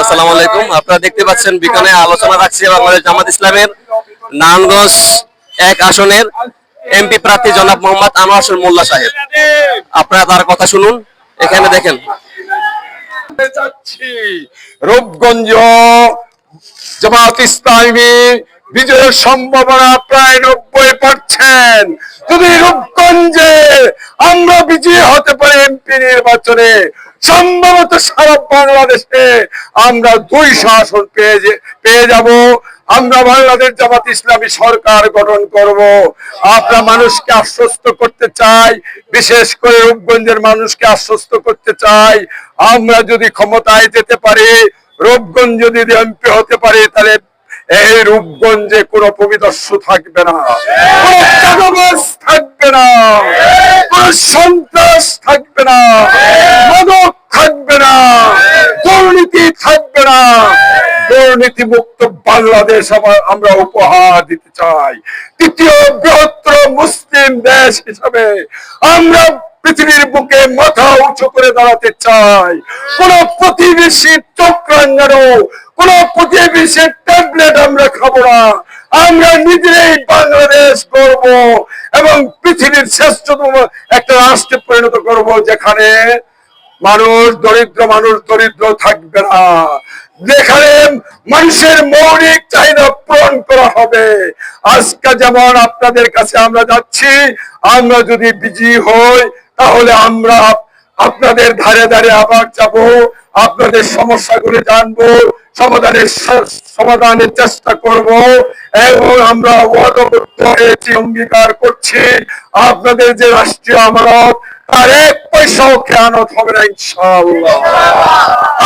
আসসালামু আলাইকুম। আপনারা দেখতে পাচ্ছেন বিকানে আলোচনা রাখছে বাংলাদেশ জামাত ইসলামের নারায়ণগঞ্জ এক আসনের এমপি প্রার্থী জনাব মোহাম্মদ আনোয়ার মোল্লা সাহেব। আপনারা তার কথা শুনুন। এখানে দেখেন। রূপগঞ্জ জামাত ইসলামী বিজয়ের সম্ভাবনা প্রায় নব্বই পার্সেন্ট। যদি রূপগঞ্জে আমরা বিজয়ী হতে পারি এমপি নির্বাচনে, সম্ভবত সারা বাংলাদেশে আমরা দুই শাসন পেয়ে পেয়ে যাব। আমরা বাংলাদেশ জামাত ইসলামী সরকার গঠন করব। আমরা মানুষকে আশ্বস্ত করতে চাই, বিশেষ করে রূপগঞ্জের মানুষকে আশ্বস্ত করতে চাই। আমরা যদি ক্ষমতায় যেতে পারি, রূপগঞ্জ যদি এমপি হতে পারে, তাহলে এই রূপগঞ্জে কোনো পবিদর্শ থাকবে না। থাকবে না। সন্ত্রাস থাকবে না। মাদক থাকবে না। দুর্নীতি থাকবে না। দুর্নীতি মুক্ত বাংলাদেশ আমার- আমরা উপহার দিতে চাই। তৃতীয় বৃহত্তর মুসলিম দেশ হিসাবে আমরা পৃথিবীর বুকে মাথা উঁচু করে দাঁড়াতে চাই। কোন প্রতিবেশী চক্রাঙ্গার কোন প্রতিবেশীর ট্যাবলেট আমরা খাব না। আমরা নিজেরাই বাংলাদেশ করব এবং পৃথিবীর শ্রেষ্ঠতম একটা রাষ্ট্রে পরিণত করব, যেখানে মানুষ দরিদ্র মানুষ দরিদ্র থাকবে না। যেখানে মানুষের মৌলিক চাহিদা পূরণ করা হবে। আজকে যেমন আপনাদের কাছে আমরা যাচ্ছি, আমরা যদি বিজয়ী হই, তাহলে আমরা আপনাদের ধারে ধারে আবার যাব, আপনাদের সমস্যাগুলো জানব সমাধানের সমাধানের চেষ্টা করব এবং আমরা ওয়াদাবদ্ধ হয়েছি অঙ্গীকার করছি। আপনাদের যে রাষ্ট্রীয় আমানত, তার এক পয়সাও খেয়ানত হবে না, ইনশাআল্লাহ।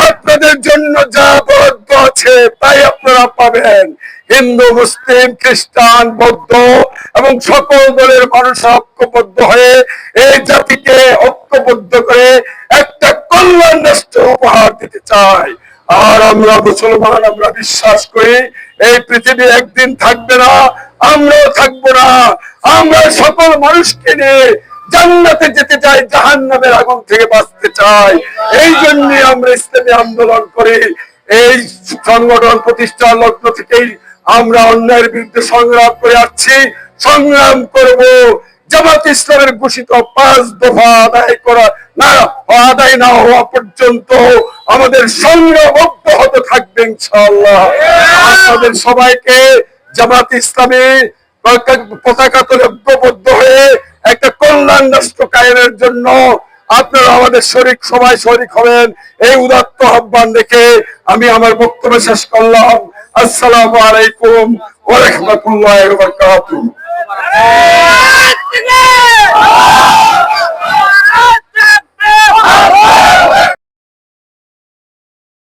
আপনাদের জন্য যা বরাদ্দ আছে, তাই আপনারা পাবেন। হিন্দু, মুসলিম, খ্রিস্টান, বৌদ্ধ এবং সকল দলের মানুষ ঐক্যবদ্ধ হয়ে এই জাতিকে ঐক্যবদ্ধ করে একটা কল্যাণ রাষ্ট্র উপহার দিতে চাই আর আমরা মুসলমান, আমরা বিশ্বাস করি, এই পৃথিবী একদিন থাকবে না, আমরাও থাকব না। আমরা সকল মানুষকে নিয়ে জান্নাতে যেতে চাই জাহান নামের আগুন থেকে বাঁচতে চাই। এই জন্য আমরা ইসলামী আন্দোলন করি। এই সংগঠন প্রতিষ্ঠা লগ্ন থেকেই আমরা অন্যায়ের বিরুদ্ধে সংগ্রাম করে আসছি। সংগ্রাম করব। জামাত ইসলামের ঘোষিত পাঁচ দফা আদায় করা না আদায় না হওয়া পর্যন্ত আমাদের সংগ্রাম অব্যাহত থাকবে ইনশাআল্লাহ। আপনাদের সবাইকে জামাত ইসলামী পতাকা তুলে ঐক্যবদ্ধ হয়ে একটা কল্যাণ রাষ্ট্র কায়েমের জন্য আপনারা আমাদের শরিক সবাই শরিক হবেন। এই উদাত্ত আহ্বান দেখে আমি আমার বক্তব্য শেষ করলাম। আসসালামু আলাইকুম ওয়া রাহমাতুল্লাহি ওয়া 동 생.